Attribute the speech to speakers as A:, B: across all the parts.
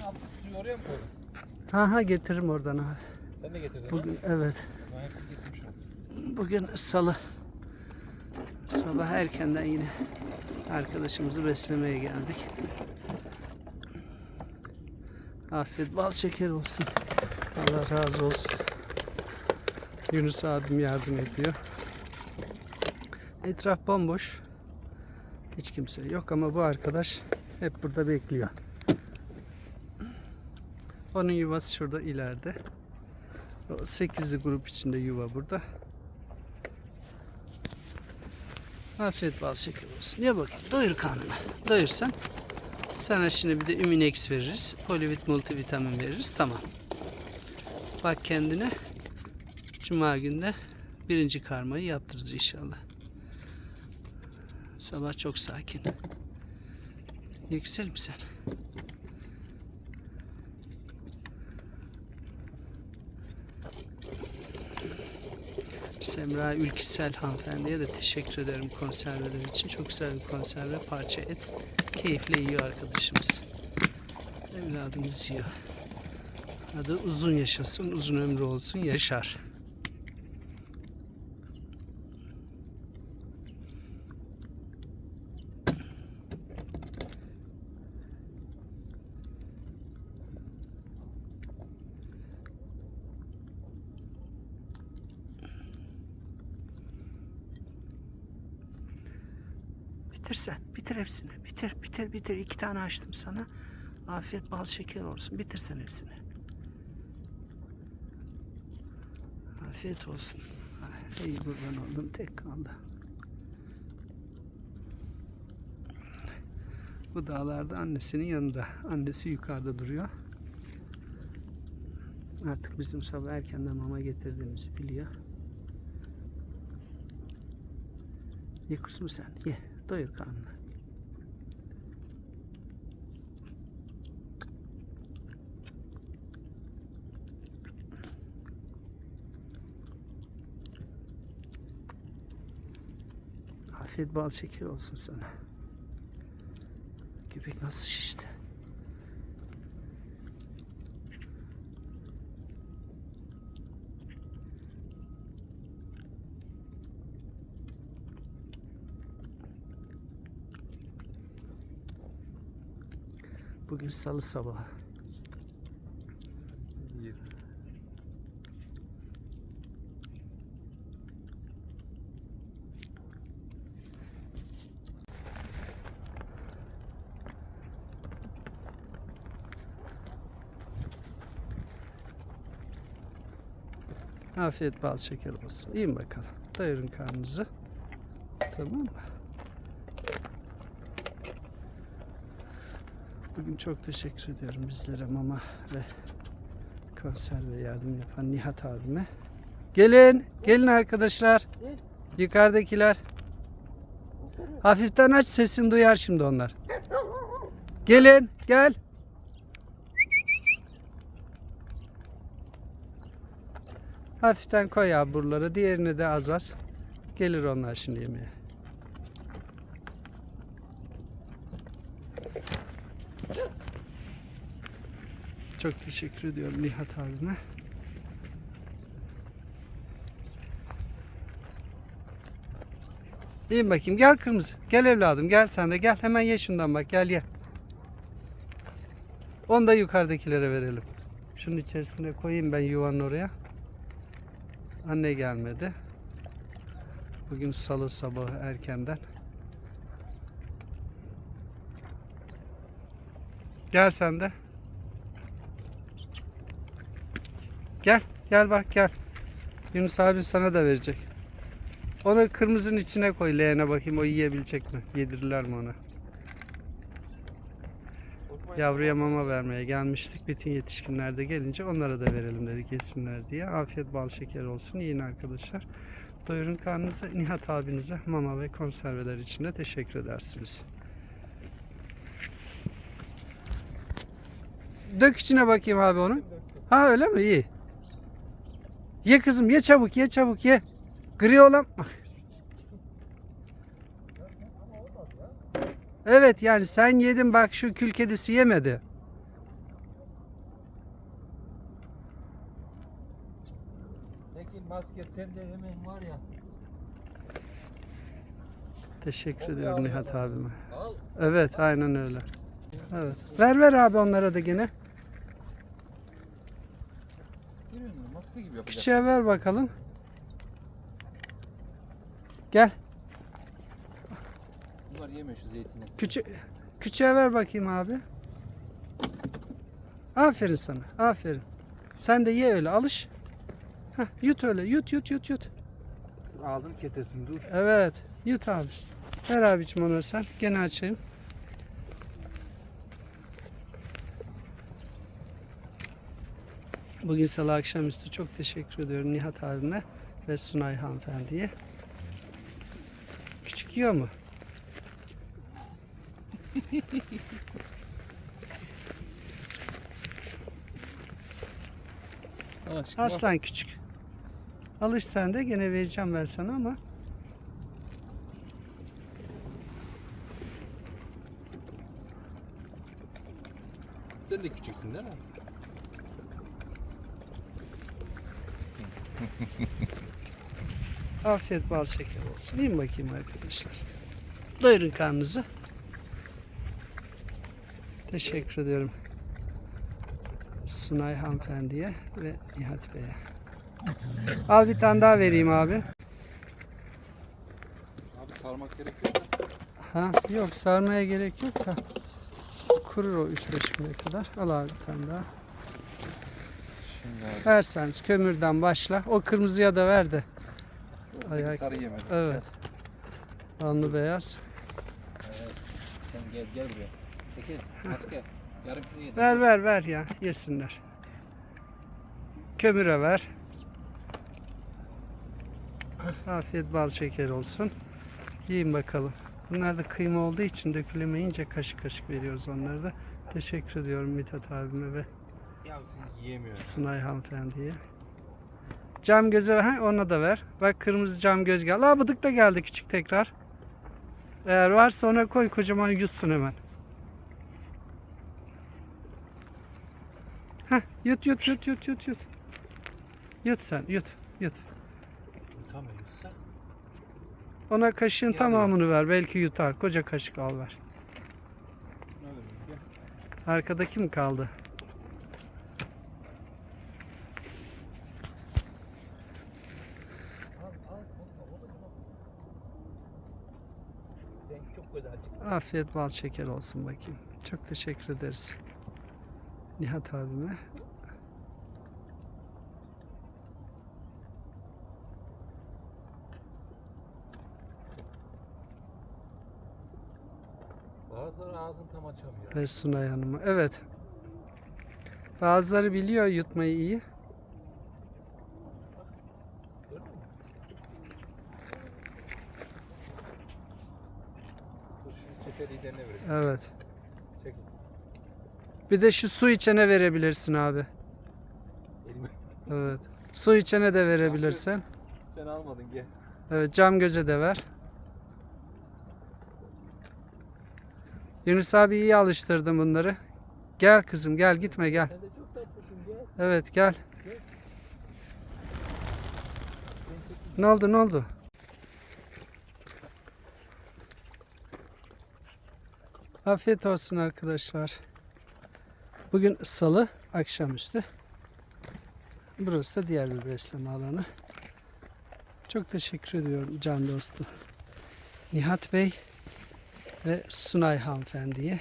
A: Şimdi attık suyu oraya mı koydun?
B: Ha ha getiririm oradan abi.
A: Sen de getirdin
B: Bugün evet.
A: ha? Ben hepsini getirmişim.
B: Bugün salı. Sabah erkenden yine arkadaşımızı beslemeye geldik. Afiyet bal şeker olsun. Allah razı olsun. Yunus abim yardım ediyor. Etraf bomboş. Hiç kimse yok ama bu arkadaş hep burada bekliyor. Onun yuvası şurada ileride. O 8'li grup içinde yuva burada. Afiyet bal şeker olsun. Ye bakayım. Doyur karnını. Doyursan sana şimdi bir de Üminex veririz. Polivit multivitamin veririz. Tamam. Bak kendine. Cuma günde birinci karmayı yaptırırız inşallah. Sabah çok sakin. Yükselim sen. Semra Ülküsel hanımefendiye de teşekkür ederim konserveler için. Çok güzel bir konserve parça et. Keyifle yiyor arkadaşımız. Evladımız yiyor. Adı uzun yaşasın, uzun ömrü olsun, yaşar. Bitirsen, bitir hepsini. Bitir, bitir, bitir. İki tane açtım sana. Afiyet bal şeker olsun. Bitirsen hepsini. Afiyet olsun. İyi kurban oldum. Tek kaldı. Bu dağlarda annesinin yanında. Annesi yukarıda duruyor. Artık bizim sabah erkenden mama getirdiğimizi biliyor. Ye kuzum sen. Ye. Doyur karnını. Afiyet bal şeker olsun sana. Köpek nasıl şişti? Bugün salı sabahı. Afiyet bal şeker olsun. Yiyin bakalım. Doyurun karnınızı. Tamam mı? Bugün çok teşekkür ediyorum bizlere mama ve konserve yardım yapan Nihat abime. Gelin, gelin arkadaşlar. Yukarıdakiler. Hafiften aç sesini duyar şimdi onlar. Gelin, gel. Hafiften koy abi buraları. Diğerini de az az. Gelir onlar şimdi yemeğe. Çok teşekkür ediyorum Nihat abime. İyiyim bakayım. Gel kırmızı. Gel evladım. Gel sen de gel. Hemen ye şundan bak. Gel ye. Onu da yukarıdakilere verelim. Şunun içerisine koyayım ben yuvanın oraya. Anne gelmedi. Bugün salı sabahı erkenden. Gel sen de. Gel, gel bak gel. Yunus abi sana da verecek. Onu kırmızının içine koy leğene bakayım o yiyebilecek mi? Yedirirler mi ona? Yavruya mama vermeye gelmiştik. Bütün yetişkinler de gelince onlara da verelim dedik yesinler diye. Afiyet bal şeker olsun. Yiyin arkadaşlar. Doyurun karnınızı. Nihat abinize mama ve konserveler için de teşekkür edersiniz. Dök içine bakayım abi onu. Ha öyle mi? İyi. Ye kızım ye çabuk ye çabuk ye. Gri olan. evet yani sen yedin bak şu kül kedisi yemedi.
A: Peki maske sende hemen var ya.
B: Teşekkür ediyorum Nihat abime. Evet aynen öyle. Evet. Ver ver abi onlara da
A: gene. Gibi yapacak.
B: Küçüğe ver bakalım. Gel.
A: Bunlar yemiyor şu zeytini.
B: Küçük küçüğe ver bakayım abi. Aferin sana. Aferin. Sen de ye öyle alış. Heh, yut öyle. Yut yut yut yut.
A: Ağzını kesesin dur.
B: Evet. Yut abi. Ver abicim onu sen. Gene açayım. Bugün salı akşamüstü çok teşekkür ediyorum Nihat abime ve Sunay hanımefendiye. Küçük yiyor mu?
A: Aşkım.
B: Aslan küçük. Alış sen de gene vereceğim ben sana ama
A: Sen de küçüksün değil mi?
B: Afiyet bal şeker olsun. Yiyin bakayım arkadaşlar. Doyurun karnınızı. Teşekkür ediyorum. Sunay hanımefendiye ve Nihat Bey'e. Al bir tane daha vereyim abi.
A: Abi sarmak gerekiyorsa.
B: Ha yok sarmaya gerek yok da. Kurur o 3-5 güne kadar. Al abi bir tane daha. Verseniz kömürden başla. O kırmızıya da ver de. Ayak-
A: Sarı yemedim.
B: Evet. Alnı beyaz.
A: Evet. Sen gel gel buraya. Çekil. Maske. Yarım kilo yedim.
B: Ver ver ver ya yesinler. Kömüre ver. Afiyet bal şeker olsun. Yiyin bakalım. Bunlar da kıyma olduğu için dökülemeyince kaşık kaşık veriyoruz onları da. Teşekkür ediyorum Mithat abime ve Sunay hanımefendiye. Cam göze ha ona da ver. Bak kırmızı cam göz geldi. Aa bıdık da geldi küçük tekrar. Eğer varsa ona koy kocaman yutsun hemen. Heh, yut yut yut yut yut yut. Yut sen yut yut.
A: Tamam yutsa.
B: Ona kaşığın
A: Ya,
B: tamamını ver. Belki yutar. Koca kaşık al ver. Arkadaki mi kaldı?
A: Sen çok güzel açıksın.
B: Afiyet bal şeker olsun bakayım. Çok teşekkür ederiz. Nihat abime.
A: Bazıları ağzını tam açamıyor.
B: Ve Sunay Hanım'a. Evet. Bazıları biliyor yutmayı iyi.
A: Liderine vereyim.
B: Evet. Bir de şu su içene verebilirsin abi. Evet. Su içene de verebilirsin.
A: Sen almadın gel.
B: Evet cam göze de ver. Yunus abi iyi alıştırdın bunları. Gel kızım gel gitme gel. Evet gel. Ne oldu ne oldu? Afiyet olsun arkadaşlar. Bugün salı akşamüstü. Burası da diğer bir besleme alanı. Çok teşekkür ediyorum can dostu. Nihat Bey ve Sunay hanımefendiye.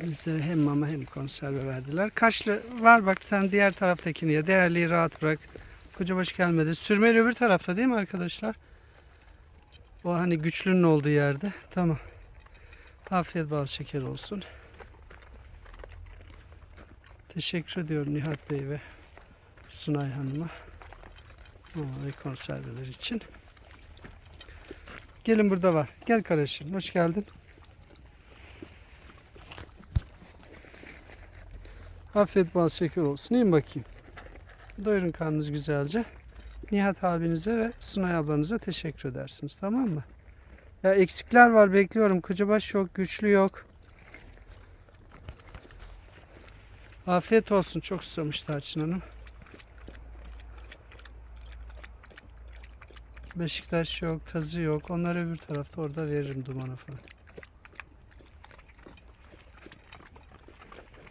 B: Bizlere hem mama hem konserve verdiler. Kaşlı var bak sen diğer taraftakini ya. Değerliyi rahat bırak. Kocabaş gelmedi. Sürmeli öbür tarafta değil mi arkadaşlar? O hani güçlünün olduğu yerde. Tamam. Afiyet bal şeker olsun. Teşekkür ediyorum Nihat Bey ve Sunay Hanım'a. Ve konserveler için. Gelin burada var. Gel kardeşim. Hoş geldin. Afiyet bal şeker olsun. İyin bakayım. Doyurun karnınız güzelce. Nihat abinize ve Sunay ablanıza teşekkür edersiniz. Tamam mı? Ya eksikler var bekliyorum. Kocabaş yok, güçlü yok. Afiyet olsun. Çok susamış Tarçın Hanım. Beşiktaş yok, tazı yok. Onları öbür tarafta orada veririm dumana falan.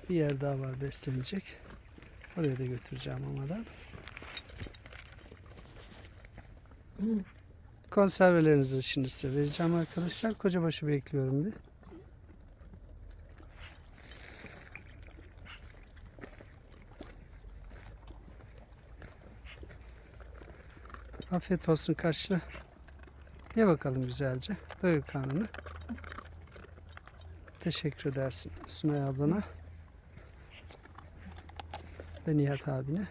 B: Bir yer daha var beslenecek. Oraya da götüreceğim amadan. Konservelerinizi şimdi size vereceğim arkadaşlar. Kocabaşı bekliyorum bir. Afiyet olsun kaşlı. Ye bakalım güzelce. Doyur karnını. Teşekkür edersin Sunay ablana. Ve Nihat abine.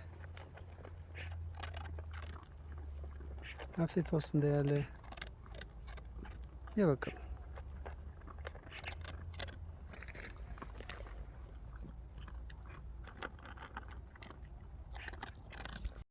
B: Afiyet olsun değerli. Ye bakalım.